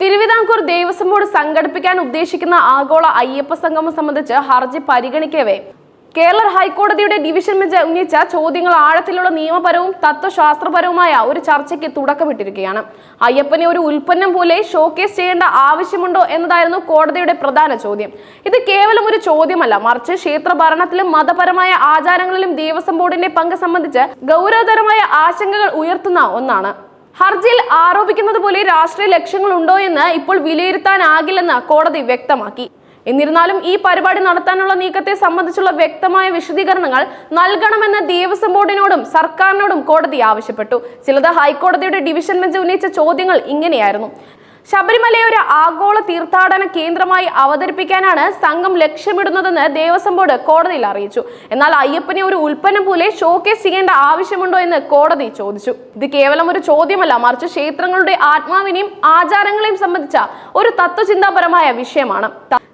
Thiruvithamkoor Devaswom board സംഘടിപ്പിക്കാൻ ഉദ്ദേശിക്കുന്ന ആഗോള അയ്യപ്പ സംഗമം സംബന്ധിച്ച് ഹർജി പരിഗണിക്കവേ. കേരള ഹൈക്കോടതിയുടെ ഡിവിഷൻ ബെഞ്ച് ഉന്നയിച്ച ചോദ്യങ്ങൾ ആഴത്തിലുള്ള നിയമപരവും തത്വശാസ്ത്രപരവുമായ ഒരു ചർച്ചയ്ക്ക് തുടക്കമിട്ടിരിക്കുകയാണ്. അയ്യപ്പനെ ഒരു ഉൽപ്പന്നം പോലെ ഷോക്കേസ് ചെയ്യേണ്ട ആവശ്യമുണ്ടോ എന്നതായിരുന്നു കോടതിയുടെ പ്രധാന ചോദ്യം. ഇത് കേവലം ഒരു ചോദ്യമല്ല മറിച്ച് ക്ഷേത്ര ഭരണത്തിലും മതപരമായ ആചാരങ്ങളിലും ദേവസ്വം ബോർഡിന്റെ പങ്ക് സംബന്ധിച്ച് ഗൗരവതരമായ ആശങ്കകൾ ഉയർത്തുന്ന ഒന്നാണ്. ഹർജിയിൽ ആരോപിക്കുന്നത് പോലെ രാഷ്ട്രീയ ലക്ഷ്യങ്ങൾ ഉണ്ടോ എന്ന് ഇപ്പോൾ വിലയിരുത്താനാകില്ലെന്ന് കോടതി വ്യക്തമാക്കി. എന്നിരുന്നാലും ഈ പരിപാടി നടത്താനുള്ള നീക്കത്തെ സംബന്ധിച്ചുള്ള വ്യക്തമായ വിശദീകരണങ്ങൾ നൽകണമെന്ന് ദേവസ്വം ബോർഡിനോടും സർക്കാരിനോടും കോടതി ആവശ്യപ്പെട്ടു. ചിലത് ഹൈക്കോടതിയുടെ ഡിവിഷൻ ബെഞ്ച് ഉന്നയിച്ച ചോദ്യങ്ങൾ ഇങ്ങനെയായിരുന്നു. ശബരിമലയെ ഒരു ആഗോള തീർത്ഥാടന കേന്ദ്രമായി അവതരിപ്പിക്കാനാണ് സംഘം ലക്ഷ്യമിടുന്നതെന്ന് ദേവസ്വം ബോർഡ് കോടതിയിൽ അറിയിച്ചു. എന്നാൽ അയ്യപ്പനെ ഒരു ഉൽപ്പന്നം പോലെ ഷോക്കേസ് ചെയ്യേണ്ട ആവശ്യമുണ്ടോ എന്ന് കോടതി ചോദിച്ചു. ഇത് കേവലം ഒരു ചോദ്യമല്ല മറിച്ച് ക്ഷേത്രങ്ങളുടെ ആത്മാവിനെയും ആചാരങ്ങളെയും സംബന്ധിച്ച ഒരു തത്വചിന്താപരമായ വിഷയമാണ്.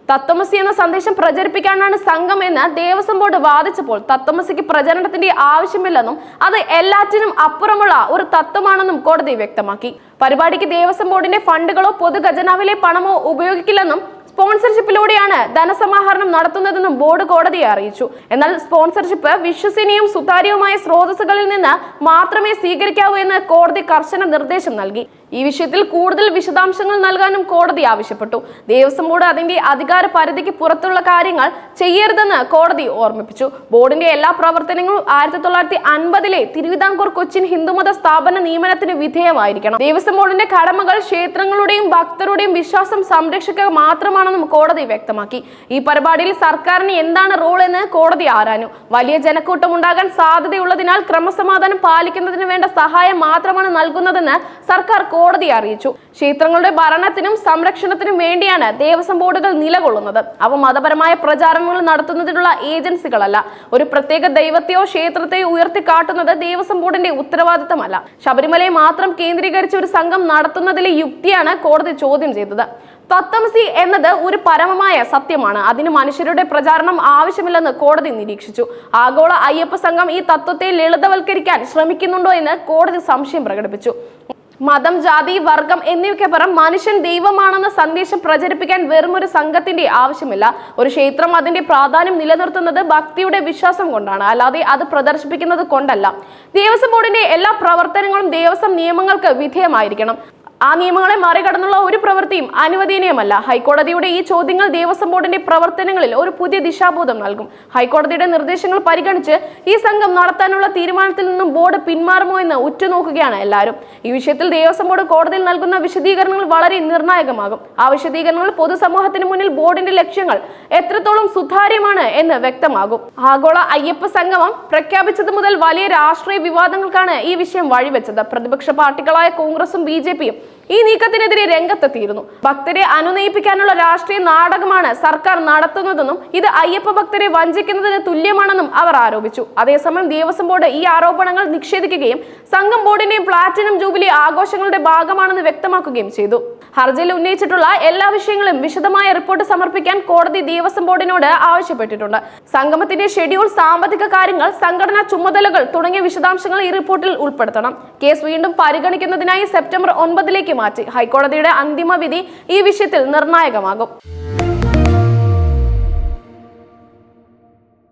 തത്വമസി എന്ന സന്ദേശം പ്രചരിപ്പിക്കാനാണ് സംഘം എന്ന് ദേവസ്വം ബോർഡ് വാദിച്ചപ്പോൾ തത്വമസിക്ക് പ്രചരണത്തിന്റെ ആവശ്യമില്ലെന്നും അത് എല്ലാറ്റിനും അപ്പുറമുള്ള ഒരു തത്വമാണെന്നും കോടതി വ്യക്തമാക്കി. പരിപാടിക്ക് ദേവസ്വം ബോർഡിന്റെ ഫണ്ടുകളോ പൊതുഖജനാവിലെ പണമോ ഉപയോഗിക്കില്ലെന്നും സ്പോൺസർഷിപ്പിലൂടെയാണ് ധനസമാഹരണം നടത്തുന്നതെന്നും ബോർഡ് കോടതിയെ അറിയിച്ചു. എന്നാൽ സ്പോൺസർഷിപ്പ് വിശ്വസനീയവും സുതാര്യവുമായ സ്രോതസ്സുകളിൽ നിന്ന് മാത്രമേ സ്വീകരിക്കാവൂ എന്ന് കോടതി കർശന നിർദ്ദേശം നൽകി. ഈ വിഷയത്തിൽ കൂടുതൽ വിശദാംശങ്ങൾ നൽകാനും കോടതി ആവശ്യപ്പെട്ടു. ദേവസ്വം ബോർഡ് അതിന്റെ അധികാര പരിധിക്ക് പുറത്തുള്ള കാര്യങ്ങൾ ചെയ്യരുതെന്ന് കോടതി ഓർമ്മിപ്പിച്ചു. ബോർഡിന്റെ എല്ലാ പ്രവർത്തനങ്ങളും ആയിരത്തി തൊള്ളായിരത്തി അൻപതിലെ തിരുവിതാംകൂർ കൊച്ചിൻ ഹിന്ദുമത സ്ഥാപന നിയമനത്തിന് വിധേയമായിരിക്കണം. ദേവസ്വം ബോർഡിന്റെ കടമകൾ ക്ഷേത്രങ്ങളുടെയും ഭക്തരുടെയും വിശ്വാസം സംരക്ഷിക്കുക മാത്രമാണെന്നും കോടതി വ്യക്തമാക്കി. ഈ പരിപാടിയിൽ സർക്കാരിന് എന്താണ് റോൾ എന്ന് കോടതി ആരാഞ്ഞു? വലിയ ജനക്കൂട്ടം ഉണ്ടാകാൻ സാധ്യതയുള്ളതിനാൽ ക്രമസമാധാനം പാലിക്കുന്നതിന് വേണ്ട സഹായം മാത്രമാണ് നൽകുന്നതെന്ന് സർക്കാർ കോടതിയെ അറിയിച്ചു. ക്ഷേത്രങ്ങളുടെ ഭരണത്തിനും സംരക്ഷണത്തിനും വേണ്ടിയാണ് ദേവസ്വം ബോർഡുകൾ നിലകൊള്ളുന്നത്. അവ മതപരമായ പ്രചാരണങ്ങൾ നടത്തുന്നതിനുള്ള ഏജൻസികളല്ല. ഒരു പ്രത്യേക ദൈവത്തെയോ ക്ഷേത്രത്തെയോ ഉയർത്തിക്കാട്ടുന്നത് ദേവസ്വം ബോർഡിന്റെ ഉത്തരവാദിത്തമല്ല. ശബരിമലയെ മാത്രം കേന്ദ്രീകരിച്ച് ഒരു സംഘം നടത്തുന്നതിലെ യുക്തിയാണ് കോടതി ചോദ്യം ചെയ്തത്. തത്വമസി എന്നത് ഒരു പരമമായ സത്യമാണ്. അതിന് മനുഷ്യരുടെ പ്രചാരണം ആവശ്യമില്ലെന്ന് കോടതി നിരീക്ഷിച്ചു. ആഗോള അയ്യപ്പ സംഘം ഈ തത്വത്തെ ലളിതവൽക്കരിക്കാൻ ശ്രമിക്കുന്നുണ്ടോ എന്ന് കോടതി സംശയം പ്രകടിപ്പിച്ചു. മതം ജാതി വർഗം എന്നിവയ്ക്കപ്പുറം മനുഷ്യൻ ദൈവമാണെന്ന സന്ദേശം പ്രചരിപ്പിക്കാൻ വെറും ഒരു സംഘത്തിന്റെ ആവശ്യമില്ല. ഒരു ക്ഷേത്രം അതിന്റെ പ്രാധാന്യം നിലനിർത്തുന്നത് ഭക്തിയുടെ വിശ്വാസം കൊണ്ടാണ്. അല്ലാതെ അത് പ്രദർശിപ്പിക്കുന്നത് കൊണ്ടല്ല. ദേവസ്വം ബോർഡിന്റെ എല്ലാ പ്രവർത്തനങ്ങളും ദേവസ്വം നിയമങ്ങൾക്ക് വിധേയമായിരിക്കണം. ആ നിയമങ്ങളെ മറികടന്നുള്ള ഒരു പ്രവൃത്തിയും അനുവദനീയമല്ല. ഹൈക്കോടതിയുടെ ഈ ചോദ്യങ്ങൾ ദേവസ്വം ബോർഡിന്റെ പ്രവർത്തനങ്ങളിൽ ഒരു പുതിയ ദിശാബോധം നൽകും. ഹൈക്കോടതിയുടെ നിർദ്ദേശങ്ങൾ പരിഗണിച്ച് ഈ സംഘം നടത്താനുള്ള തീരുമാനത്തിൽ നിന്നും ബോർഡ് പിന്മാറുമോ എന്ന് ഉറ്റുനോക്കുകയാണ് എല്ലാവരും. ഈ വിഷയത്തിൽ ദേവസ്വം ബോർഡ് കോടതിയിൽ നൽകുന്ന വിശദീകരണങ്ങൾ വളരെ നിർണായകമാകും. ആ വിശദീകരണങ്ങൾ പൊതുസമൂഹത്തിന് മുന്നിൽ ബോർഡിന്റെ ലക്ഷ്യങ്ങൾ എത്രത്തോളം സുതാര്യമാണ് എന്ന് വ്യക്തമാകും. ആഗോള അയ്യപ്പ സംഗമം പ്രഖ്യാപിച്ചത് മുതൽ വലിയ രാഷ്ട്രീയ വിവാദങ്ങൾക്കാണ് ഈ വിഷയം വഴിവെച്ചത്. പ്രതിപക്ഷ പാർട്ടികളായ കോൺഗ്രസും ബി ജെ പിയും ഈ നീക്കത്തിനെതിരെ രംഗത്തെത്തിയിരുന്നു. ഭക്തരെ അനുനയിപ്പിക്കാനുള്ള രാഷ്ട്രീയ നാടകമാണ് സർക്കാർ നടത്തുന്നതെന്നും ഇത് അയ്യപ്പ ഭക്തരെ വഞ്ചിക്കുന്നതിന് തുല്യമാണെന്നും അവർ ആരോപിച്ചു. അതേസമയം ദേവസ്വം ബോർഡ് ഈ ആരോപണങ്ങൾ നിഷേധിക്കുകയും സംഘം ബോർഡിന്റെയും പ്ലാറ്റിനം ജൂബിലി ആഘോഷങ്ങളുടെ ഭാഗമാണെന്ന് വ്യക്തമാക്കുകയും ചെയ്തു. ഹർജിയിൽ ഉന്നയിച്ചിട്ടുള്ള എല്ലാ വിഷയങ്ങളും വിശദമായ റിപ്പോർട്ട് സമർപ്പിക്കാൻ കോടതി ദേവസ്വം ബോർഡിനോട് ആവശ്യപ്പെട്ടിട്ടുണ്ട്. സംഗമത്തിന്റെ ഷെഡ്യൂൾ സാമ്പത്തിക കാര്യങ്ങൾ സംഘടനാ ചുമതലകൾ തുടങ്ങിയ വിശദാംശങ്ങൾ ഈ റിപ്പോർട്ടിൽ ഉൾപ്പെടുത്തണം. കേസ് വീണ്ടും പരിഗണിക്കുന്നതിനായി സെപ്റ്റംബർ മാറ്റി. ഹൈക്കോടതിയുടെ അന്തിമ വിധി ഈ വിഷയത്തിൽ നിർണായകമാകും.